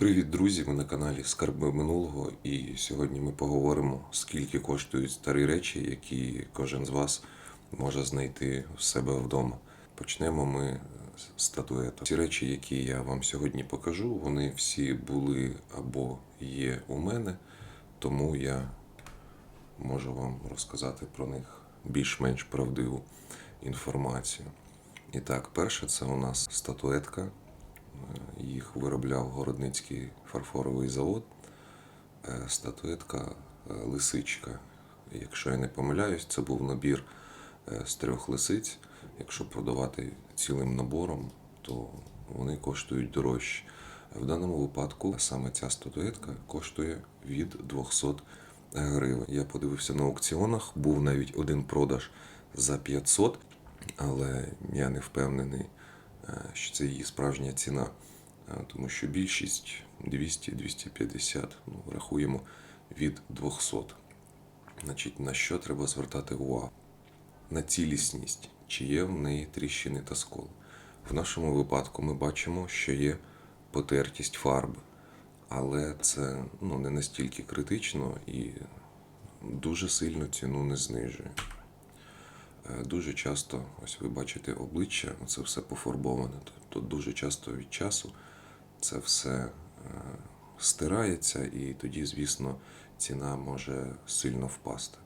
Привіт, друзі! Ви на каналі Скарби минулого. І сьогодні ми поговоримо, скільки коштують старі речі, які кожен з вас може знайти в себе вдома. Почнемо ми з статуеток. Ці речі, які я вам сьогодні покажу, вони всі були або є у мене, тому я можу вам розказати про них більш-менш правдиву інформацію. І так, перше, це у нас статуетка. Е, Їх виробляв Городницький фарфоровий завод. Е, Статуетка е, лисичка. Якщо я не помиляюсь, це був набір з трьох лисиць. Якщо продавати цілим набором, то вони коштують дорожче. В даному випадку саме ця статуетка коштує від 200 гривень. Я подивився на аукціонах, був навіть один продаж за 500, але я не впевнений, що це її справжня ціна, Е, тому що більшість 200-250, ну, рахуємо від 200. Значить, на що треба звертати увагу? На цілісність, чи є в неї тріщини та сколи. В нашому випадку ми бачимо, що є потертість фарби, але це ну, не настільки критично і дуже сильно ціну не знижує. Е, Дуже часто, ось ви бачите обличчя, це все пофарбоване. Тобто дуже часто від часу це все е, стирається, і тоді, звісно, ціна може сильно впасти.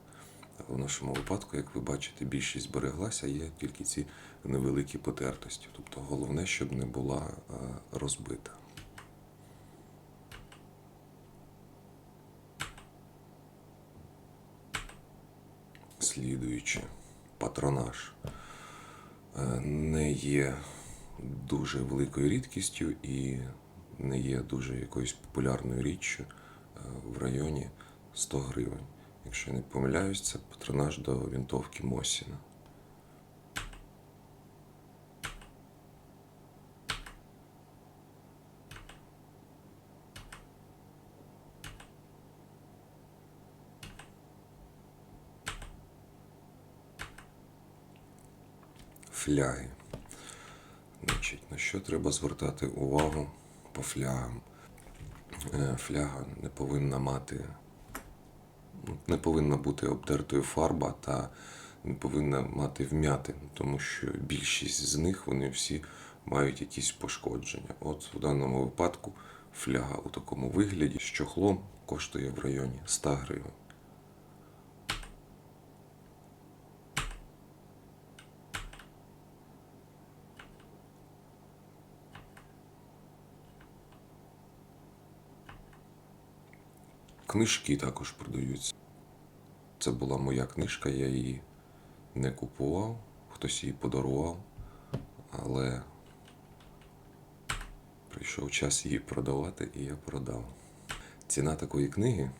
В нашому випадку, як ви бачите, більшість збереглася, є тільки ці невеликі потертості. Тобто головне, щоб не була е, розбита. Слідуючи, патронаж е, не є дуже великою рідкістю і не є дуже якоюсь популярною річчю е, в районі 100 гривень. Якщо я не помиляюсь, це патронаж до вінтовки Мосіна. Фляги. Значить, на що треба звертати увагу по флягам? Е, Фляга не повинна мати, не повинна бути обтертою фарба та не повинна мати вмятин, тому що більшість з них вони всі мають якісь пошкодження. От в даному випадку фляга у такому вигляді з чохлом коштує в районі 100 гривень. Книжки також продаються. Це була моя книжка, я її не купував, хтось її подарував, але прийшов час її продавати і я продав. Ціна такої книги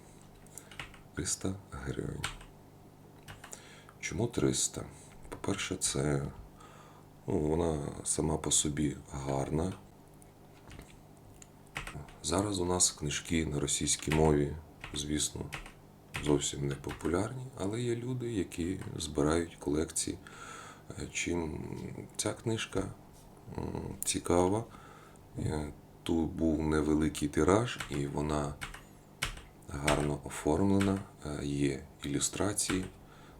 300 гривень. Чому 300? По-перше, це ну, вона сама по собі гарна. Зараз у нас книжки на російській мові, звісно, зовсім не популярні, але є люди, які збирають колекції. Е, Чим ця книжка цікава, Е, тут був невеликий тираж, і вона гарно оформлена, е, є ілюстрації,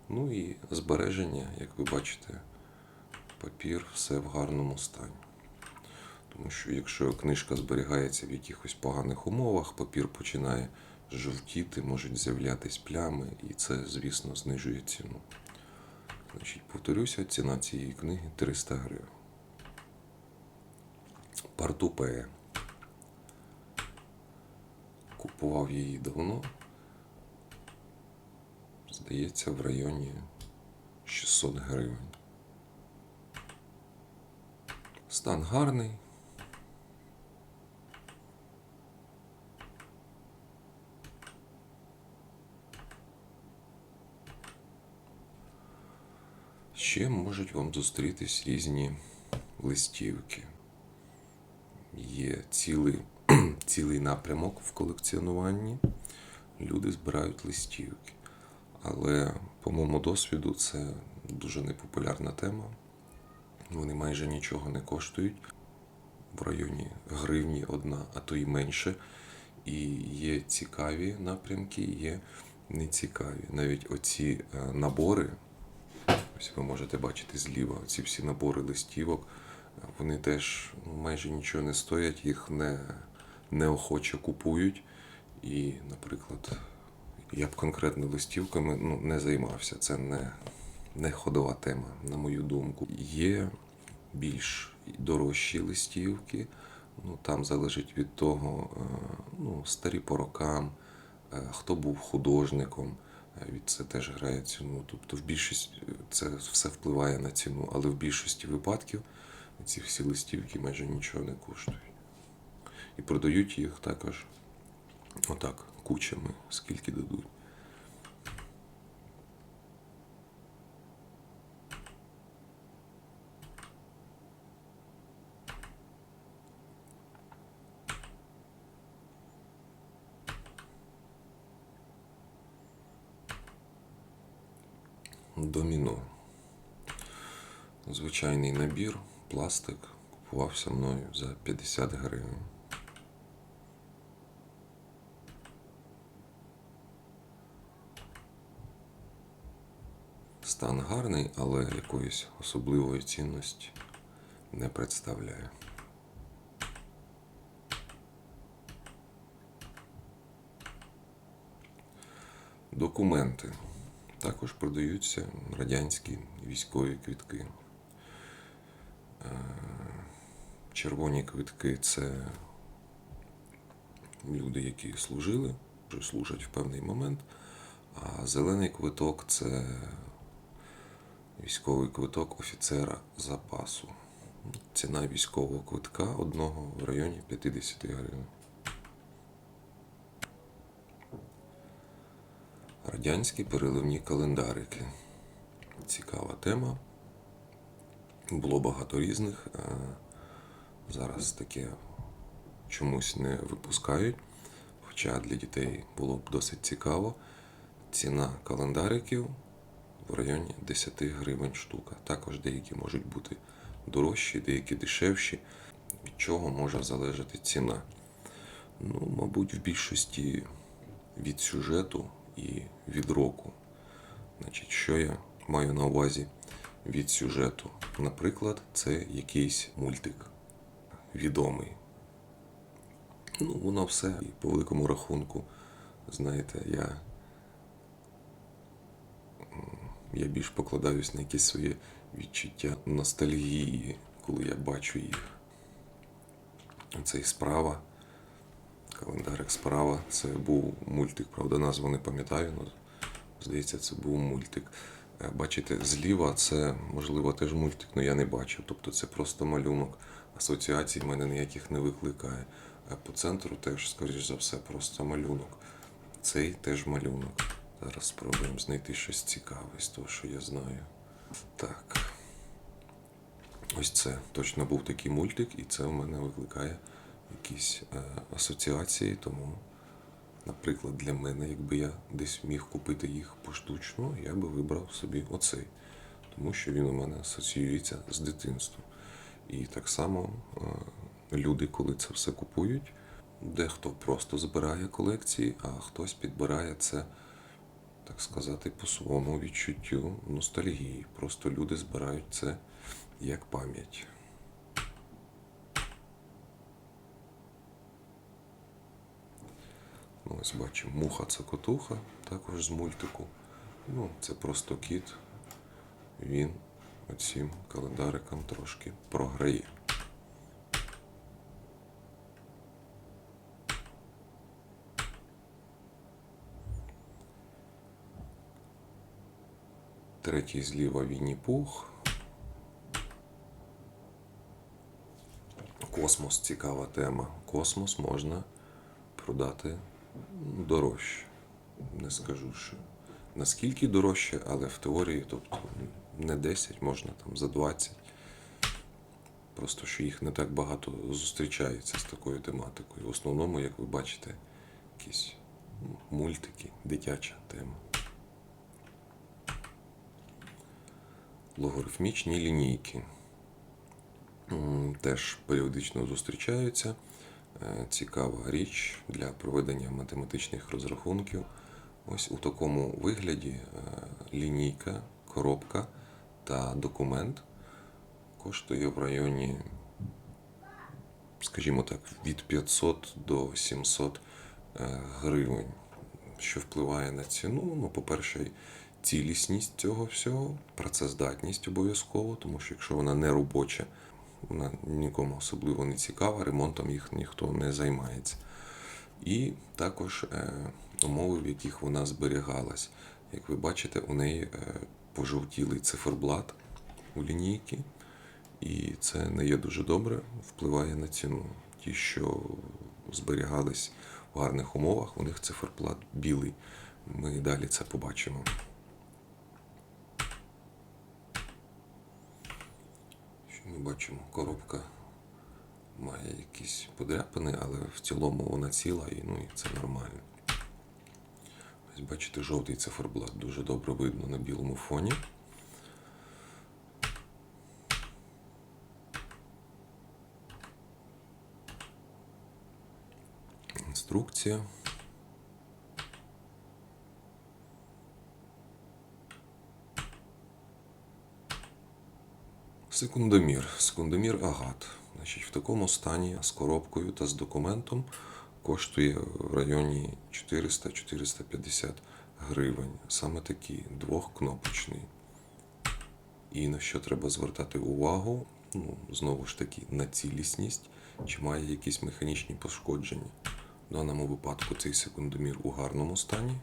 ну і збереження, як ви бачите, папір, все в гарному стані. Тому що якщо книжка зберігається в якихось поганих умовах, папір починає жовтіти, можуть з'являтись плями, і це, звісно, знижує ціну. Значить, повторюся, ціна цієї книги 300 гривень. Партупея. Купував її давно. Здається, в районі 600 гривень. Стан гарний. Ще можуть вам зустрітись різні листівки. Є цілий, цілий напрямок в колекціонуванні. Люди збирають листівки. Але, по моєму досвіду, це дуже непопулярна тема. Вони майже нічого не коштують. в районі гривні одна, а то й менше. І є цікаві напрямки, є нецікаві. Навіть оці е, набори, ось ви можете бачити зліва, ці всі набори листівок, вони теж ну, майже нічого не стоять, їх не, неохоче купують. І, наприклад, я б конкретно листівками ну, не займався. Це не, не ходова тема, на мою думку. Є більш дорожчі листівки. Ну, там залежить від того, е, ну, старі по рокам, е, хто був художником, е, від це теж грає ціну. Тобто в більшість це все впливає на ціну, але в більшості випадків ці всі листівки майже нічого не коштують. І продають їх також отак, кучами, скільки дадуть. Звичайний набір, пластик. Купувався мною за 50 гривень. Стан гарний, але якоїсь особливої цінності не представляє. Документи. Також продаються радянські військові квітки. Е, Червоні квитки це люди, які служили, вже служать в певний момент. А зелений квиток це військовий квиток офіцера запасу. Ціна військового квитка одного в районі 50 гривень. Радянські переливні календарики. Цікава тема. Було багато різних. Зараз таке чомусь не випускають. Хоча для дітей було б досить цікаво. Ціна календариків в районі 10 гривень штука. Також деякі можуть бути дорожчі, деякі дешевші. Від чого може залежати ціна? Ну, мабуть, в більшості від сюжету і від року. Значить, що я маю на увазі від сюжету? Наприклад, це якийсь мультик відомий. Ну, воно все. І по великому рахунку, знаєте, я, я більш покладаюсь на якісь свої відчуття ностальгії, коли я бачу їх. Це і справа. Календарик справа. Це був мультик, правда, назву не пам'ятаю, але здається, це був мультик. Е, Бачите, зліва це, можливо, теж мультик, але я не бачив. Тобто це просто малюнок. Асоціацій в мене ніяких не викликає. А по центру теж, скоріш за все, просто малюнок. Цей теж малюнок. Зараз спробуємо знайти щось цікаве з того, що я знаю. Так. Ось це точно був такий мультик, і це в мене викликає якісь е, асоціації. Тому, наприклад, для мене, якби я десь міг купити їх поштучно, я би вибрав собі оцей, тому що він у мене асоціюється з дитинством. І так само е, люди, коли це все купують, дехто просто збирає колекції, а хтось підбирає це, так сказати, по своєму відчуттю ностальгії. Просто люди збирають це як пам'ять. Ось бачимо, муха цокотуха, також з мультику. Ну, це просто кіт. Він оцім календариком трошки програє. Третій зліва Вінні Пух. Космос цікава тема. Космос можна продати дорожче. Не скажу, що наскільки дорожче, але в теорії, тобто не 10, можна там за 20. Просто що їх не так багато зустрічається з такою тематикою. В основному, як ви бачите, якісь мультики, дитяча тема. Логарифмічні лінійки. теж періодично зустрічаються. Е, Цікава річ для проведення математичних розрахунків. Ось у такому вигляді е, лінійка, коробка та документ коштує в районі, скажімо так, від 500 до 700 е, гривень, що впливає на ціну. Ну, по-перше, цілісність цього всього, працездатність обов'язково, тому що якщо вона не робоча, вона нікому особливо не цікава, ремонтом їх ніхто не займається. І також е, умови, в яких вона зберігалась. Як ви бачите, у неї е, пожовтілий циферблат у лінійки, і це не є дуже добре, впливає на ціну. Ті, що зберігались в гарних умовах, у них циферблат білий. Ми далі це побачимо. Що ми бачимо? Коробка має якісь подряпини, але в цілому вона ціла і, ну, і це нормально. Ось бачите, жовтий циферблат дуже добре видно на білому фоні. Інструкція. Секундомір. Секундомір агат. Значить, в такому стані з коробкою та з документом коштує в районі 400-450 гривень. Саме такий двохкнопочний. І на що треба звертати увагу? Ну, знову ж таки, на цілісність, чи має якісь механічні пошкодження. В даному випадку цей секундомір у гарному стані.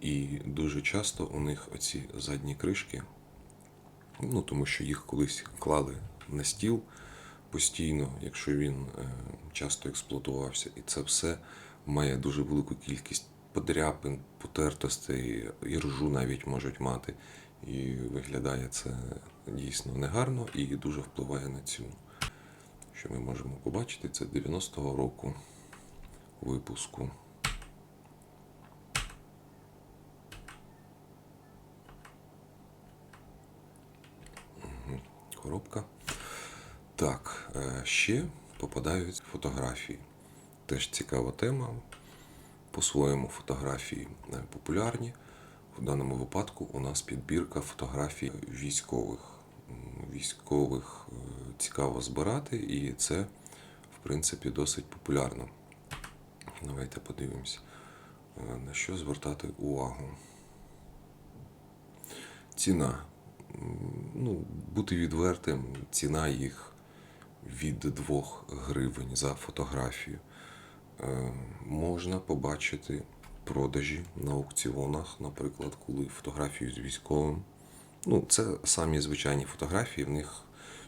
І дуже часто у них оці задні кришки, ну тому що їх колись клали на стіл постійно, якщо він е, часто експлуатувався, і це все має дуже велику кількість подряпин, потертостей, і ржу навіть можуть мати. І виглядає це дійсно негарно і дуже впливає на ціну. Що ми можемо побачити, це 90-го року випуску. Коробка. Так, е, ще попадають фотографії. Теж цікава тема. По-своєму фотографії е, популярні. В даному випадку у нас підбірка фотографій військових. Військових е, цікаво збирати, і це, в принципі, досить популярно. Давайте подивимось, на що звертати увагу. Ціна ну, бути відвертим, ціна їх від 2 гривень за фотографію. Е, можна побачити продажі на аукціонах, наприклад, коли фотографію з військовим. Ну, це самі звичайні фотографії, в них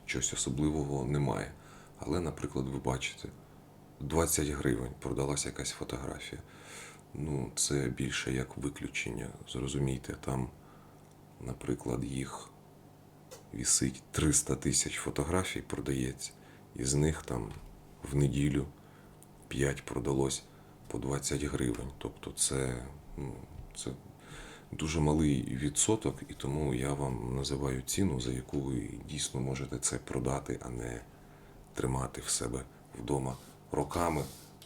щось особливого немає. Але, наприклад, ви бачите, 20 гривень продалася якась фотографія. Ну, це більше як виключення. Зрозумійте, там, наприклад, їх вісить 300 тисяч фотографій, продається. Із них там в неділю 5 продалось по 20 гривень. Тобто це, ну, це дуже малий відсоток, і тому я вам називаю ціну, за яку ви дійсно можете це продати, а не тримати в себе вдома роками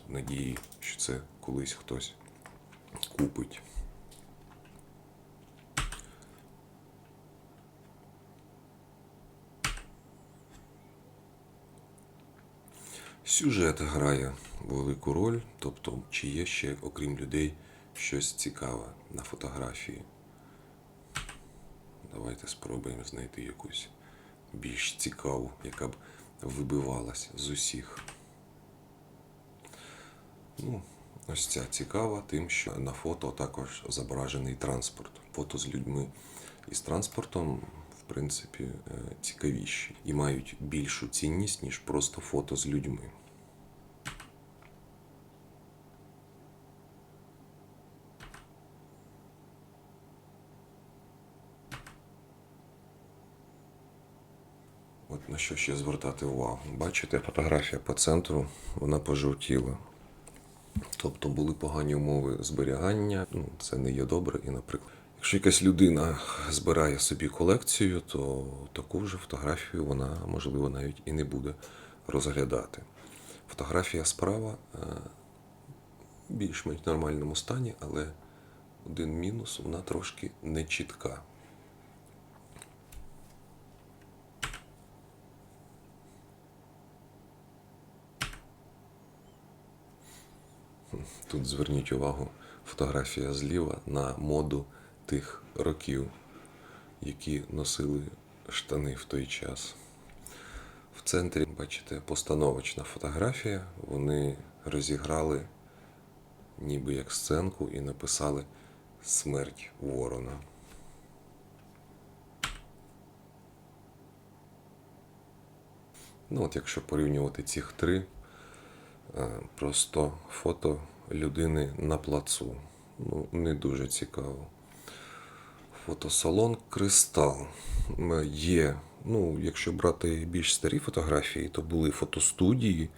в надії, що це колись хтось купить. Сюжет грає велику роль, тобто, чи є ще, окрім людей, щось цікаве на фотографії. Давайте спробуємо знайти якусь більш цікаву, яка б вибивалась з усіх. Ну, ось ця цікава тим, що на фото також зображений транспорт. Фото з людьми і з транспортом, в принципі, е, цікавіші і мають більшу цінність, ніж просто фото з людьми. От на що ще звертати увагу. Бачите, фотографія по центру, вона пожовтіла. Тобто були погані умови зберігання, ну, це не є добре. І, наприклад, Якщо якась людина збирає собі колекцію, то таку вже фотографію вона, можливо, навіть і не буде розглядати. Фотографія справа е, більш-менш нормальному стані, але один мінус вона трошки не чітка. Тут зверніть увагу, фотографія зліва на моду тих років, які носили штани в той час. В центрі, бачите, постановочна фотографія. Вони розіграли ніби як сценку і написали Смерть Ворона. Ну, от якщо порівнювати цих три, е, просто фото людини на плацу. Ну, не дуже цікаво. Фотосалон Кристал є. Ну, якщо брати більш старі фотографії, то були фотостудії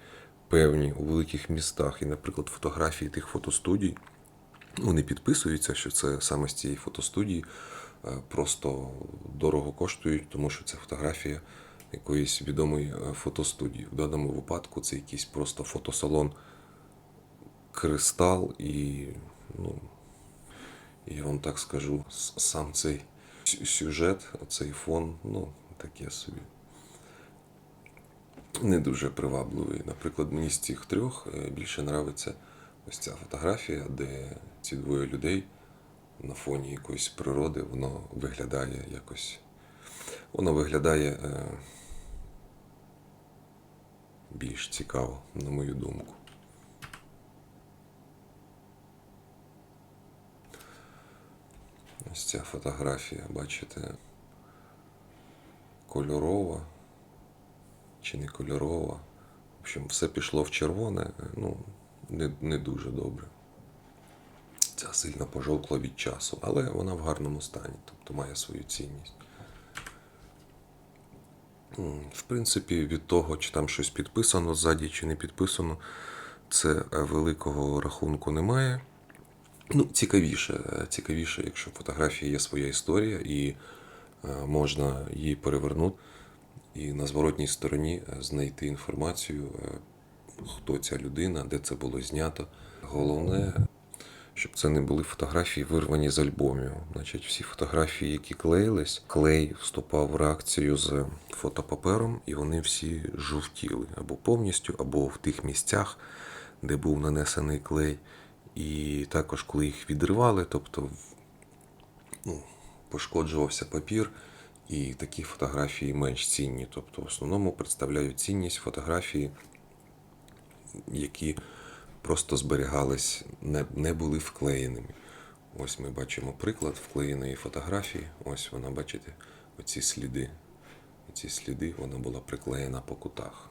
певні у великих містах. І, наприклад, фотографії тих фотостудій вони підписуються, що це саме з цієї фотостудії, е, просто дорого коштують, тому що це фотографія якоїсь відомої е, фотостудії. В даному випадку це якийсь просто фотосалон Кристал і, ну, я вам так скажу, сам цей сюжет, цей фон, ну, таке собі. Не дуже привабливий. Наприклад, мені з цих трьох е, більше нравиться ось ця фотографія, де ці двоє людей на фоні якоїсь природи, воно виглядає якось. Воно виглядає е, більш цікаво, на мою думку. Ось ця фотографія, бачите, кольорова чи не кольорова. В общем, все пішло в червоне, ну, не, не дуже добре. Ця сильно пожовкла від часу, але вона в гарному стані, тобто має свою цінність. В принципі, від того, чи там щось підписано ззаді, чи не підписано, це е, великого рахунку немає. Ну, цікавіше, цікавіше, якщо в фотографії є своя історія і е, можна її перевернути і на зворотній стороні е, знайти інформацію, е, хто ця людина, де це було знято. Головне, щоб це не були фотографії, вирвані з альбомів. Значить, всі фотографії, які клеїлись, клей вступав в реакцію з фотопапером, і вони всі жовтіли або повністю, або в тих місцях, де був нанесений клей. І також, коли їх відривали, тобто ну, пошкоджувався папір, і такі фотографії менш цінні. Тобто, в основному представляють цінність фотографії, які просто зберігались, не, не були вклеєними. Ось ми бачимо приклад вклеєної фотографії. Ось вона, бачите, оці сліди. Ці сліди вона була приклеєна по кутах.